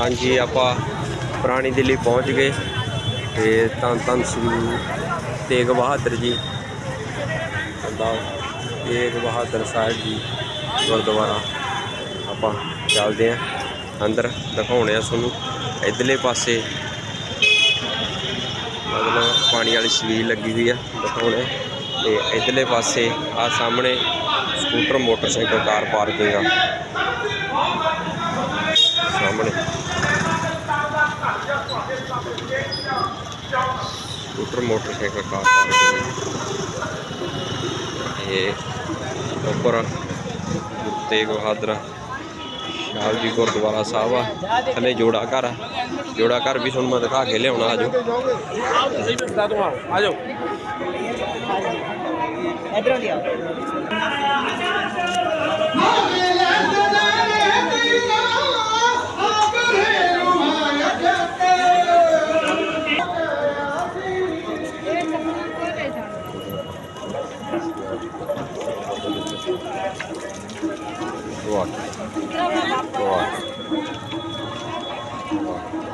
ਹਾਂਜੀ, ਆਪਾਂ ਪੁਰਾਣੀ ਦਿੱਲੀ ਪਹੁੰਚ ਗਏ ਤੇ ਧੰਨ ਧੰਨ ਸ੍ਰੀ ਤੇਗ ਬਹਾਦਰ ਜੀ। ਸਰਦਾਰ ਤੇਗ ਬਹਾਦਰ ਸਾਹਿਬ ਜੀ ਗੁਰਦੁਆਰਾ। ਆਪਾਂ ਚੱਲਦੇ ਆਂ ਅੰਦਰ ਦਿਖਾਉਣੇ ਆ ਤੁਹਾਨੂੰ ਇਧਰਲੇ ਪਾਸੇ। ਮਤਲਬ ਪਾਣੀ ਵਾਲੀ ਛਬੀਲ ਲੱਗੀ ਹੋਈ ਆ ਦਿਖਾਉਣੇ ਤੇ ਇਧਰਲੇ ਪਾਸੇ ਆ ਸਾਹਮਣੇ ਸਕੂਟਰ, ਮੋਟਰਸਾਈਕਲ, ਕਾਰ ਪਾਰਕਿੰਗ ਆ ਸਾਹਮਣੇ ਸਕੂਟਰ ਮੋਟਰਸਾਈਕਲ ਕਾਰ ਪਾਰਕਿੰਗ ਇਹ ਉੱਪਰ ਗੁਰੂ ਤੇਗ ਬਹਾਦਰ ਸਾਹਿਬ ਜੀ ਗੁਰਦੁਆਰਾ ਸਾਹਿਬ ਆ। ਥੱਲੇ ਜੋੜਾ ਘਰ ਆ। ਜੋੜਾ ਘਰ ਵੀ ਤੁਹਾਨੂੰ ਮੈਂ ਦਿਖਾ ਕੇ ਲਿਆਉਣਾ ਆਜੋ। ਆ ਜਾਓ ਇਧਰੋਂ ਦੀ Вот. Вот. Вот.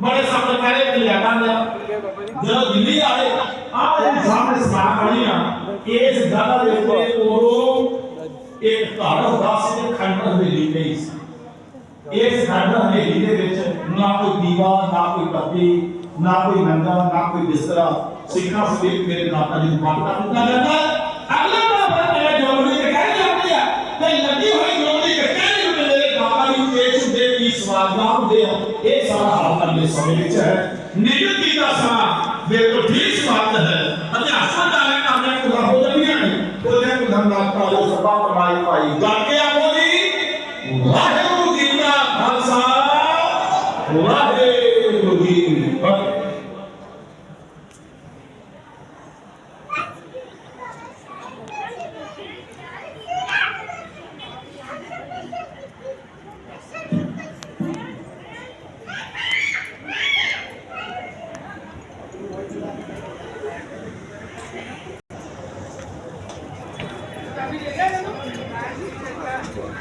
ਬੜੇ ਸੰਤ ਪਹਿਲੇ ਵਿੱਚ ਲਿਆ ਕਰਦੇ ਜਦੋਂ ਦਿੱਲੀ ਆਏ, ਆਹ ਜਿਹੜੀ ਸਾਹਮਣੇ ਸਮਾਨ ਬਣੀ ਆ, ਇਸ ਜਗ੍ਹਾ ਦੇ ਉੱਤੇ ਉਹ ਇੱਕ ਘਰ ਹੁੰਦਾ ਸੀ ਤੇ ਖੰਡ ਹਵੇਲੀ ਨਹੀਂ ਸੀ। ਦੇ ਵਿੱਚ ਨਾ ਕੋਈ ਦੀਵਾ, ਨਾ ਕੋਈ ਬੱਤੀ ਨਾ ਕੋਈ ਨੰਗਾ, ਨਾ ਕੋਈ ਬਿਸਤਰਾ। ਸਿੱਖਾਂ ਸਮੇਤ ਮੇਰੇ ਦਾਤਾ ਜੀ ਨੂੰ ਬੰਦ ਕਰ ਦਿੱਤਾ ਅਗਲਾ ਬਾਬਾ ਮੇਰੇ ਜੋੜੀ ਤੇ ਕਹਿ ਜਾਂਦੀ ਆ, ਤੇ ਲੱਗੀ ਹੋਈ ਇਹ ਸੁਦੇ ਕੀ ਸਵਾਲ ਨਾ ਹੁੰਦੇ ਆ ਇਹ ਸਾਰਾ ਹਾਲ ਕਰਨੇ ਸਮੇਂ ਵਿੱਚ ਹੈ ਨਿਗਤੀ ਦਾ ਸਮਾਂ ਬਿਲਕੁਲ ਠੀਕ ਸਵਾਲ ਹੈ ਅਧਿਆਸਾਂ ਦਾ ਲੈ ਆਪਣੇ ਕੋਲ ਹੋ ਜਾਂਦੀਆਂ ਨੇ ਉਹਦੇ ਕੋਲ ਧੰਦਾ ਕਾਲੋ ਸਭਾ ਪਰਮਾਈ ਭਾਈ ਗੱਲ Claro.